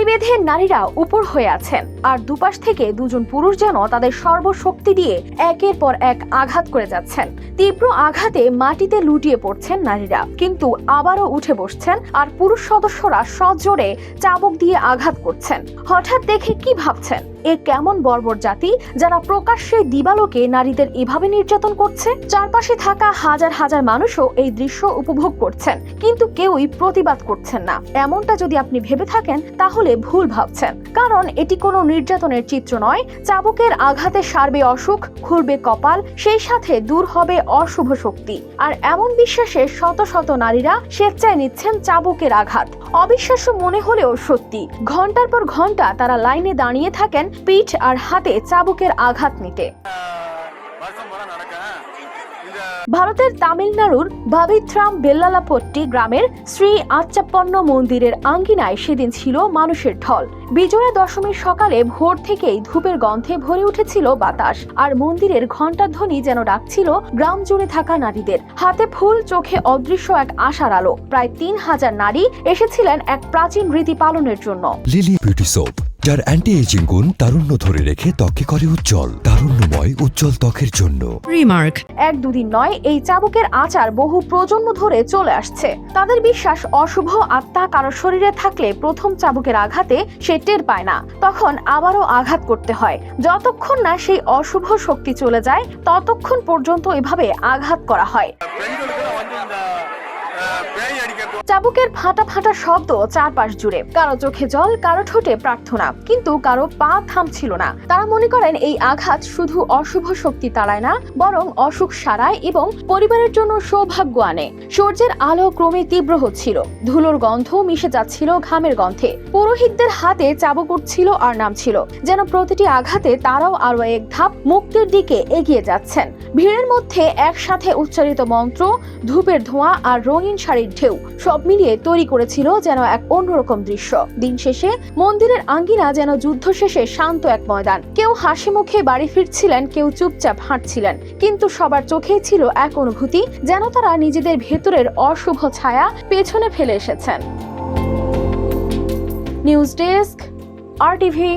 সারি বেঁধে নারীরা উপর হয়ে আছেন। আর দুপাশ থেকে দুজন পুরুষ যেন তাদের সর্বশক্তি দিয়ে একের পর এক আঘাত করে যাচ্ছেন। তীব্র আঘাতে মাটিতে লুটিয়ে পড়ছেন নারীরা। কিন্তু আবারও উঠে বসছেন আর পুরুষ সদস্যরা সজোরে চাবুক দিয়ে আঘাত করছেন। হঠাৎ দেখে কি ভাবছেন? এ কেমন বর্বর জাতি যারা প্রকাশ্যে দিবালোকে নারীদের এভাবে নির্যাতন করছে? চারপাশে থাকা হাজার হাজার মানুষও এই দৃশ্য উপভোগ করছেন। কিন্তু কেউই প্রতিবাদ করছেন না। এমনটা যদি আপনি ভেবে থাকেন, তাহলে ভুল ভাবছেন। কারণ এটি কোনো নির্যাতনের চিত্র নয়। চাবুকের আঘাতে সারবে অসুখ খুলবে কপাল, সেই সাথে দূর হবে অশুভ শক্তি। আর এমন বিশ্বাসে শত শত নারীরা স্বেচ্ছায় নিচ্ছেন চাবুকের আঘাত। অবিশ্বাস্য মনে হলেও সত্যি ঘণ্টার পর ঘণ্টা তারা লাইনে দাঁড়িয়ে থাকেন পিঠ আর হাতে চাবুকের আঘাত নিতে ভারতের তামিলনাড়ুর ভাবিথ্রাম বেল্লালাপট্টি গ্রামের শ্রী আচ্চাপ্পন্ন মন্দিরের আঙ্গিনায় সেদিন ছিল মানুষের ঢল। বিজয়া দশমীর সকালে ভোর থেকেই ধূপের গন্ধে ভরে উঠেছিল বাতাস, আর মন্দিরের ঘণ্টাধ্বনি যেন ডাকছিল গ্রাম জুড়ে থাকা নারীদের। হাতে ফুল, চোখে অদৃশ্য এক আশার আলো। প্রায় তিন হাজার নারী এসেছিলেন এক প্রাচীন রীতি পালনের জন্য। লিলি বিউটি সোপ যার অ্যান্টি এজিং গুণ তারুণ্য ধরে রেখে ত্বকে করে উজ্জ্বল তারুণ্যময় উজ্জ্বল ত্বকের জন্য রিমার্ক এক দুদিন নয় এই চাবুকের আচার বহু প্রজন্ম ধরে চলে আসছে তাদের বিশ্বাস অশুভ আত্মা কারও শরীরে থাকলে প্রথম চাবুকের আঘাতে সে টের পায় না তখন আবারও আঘাত করতে হয় যতক্ষণ না সেই অশুভ শক্তি চলে যায় ততক্ষণ পর্যন্ত এভাবে আঘাত করা হয় চাবুকের ফাটা ফাটা শব্দ চারপাশ জুড়ে। কারও চোখে জল, কারও ঠোঁটে প্রার্থনা। কিন্তু কারও পা থামছিল না। তারা মনে করেন এই আঘাত শুধু অশুভ শক্তি তাড়ায় না, বরং অসুখ সারায় এবং পরিবারের জন্য সৌভাগ্য আনে। সূর্যের আলো ক্রমে তীব্র হচ্ছিল। ধুলোর গন্ধ মিশে যাচ্ছিল ঘামের গন্ধে। পুরোহিতদের হাতে চাবুক উঠছিল আর নামছিল। যেন প্রতিটি আঘাতে তারাও আরও এক ধাপ মুক্তির দিকে এগিয়ে যাচ্ছেন। ভিড়ের মধ্যে একসাথে উচ্চারিত মন্ত্র, ধূপের ধোঁয়া আর রঙিন রঙিন শাড়ির ঢেউ সব মিলিয়ে তৈরি করেছিল যেন এক অন্যরকম দৃশ্য। দিন শেষে মন্দিরের আঙ্গিনা যেন যুদ্ধ শেষে শান্ত এক ময়দান। কেউ হাসি মুখে বাড়ি ফিরছিলেন, কেউ চুপচাপ হাঁটছিলেন। কিন্তু সবার চোখেই ছিল এক অনুভূতি, যেন তারা নিজেদের ভেতরের অশুভ ছায়া পেছনে ফেলে এসেছেন। News desk, R TV.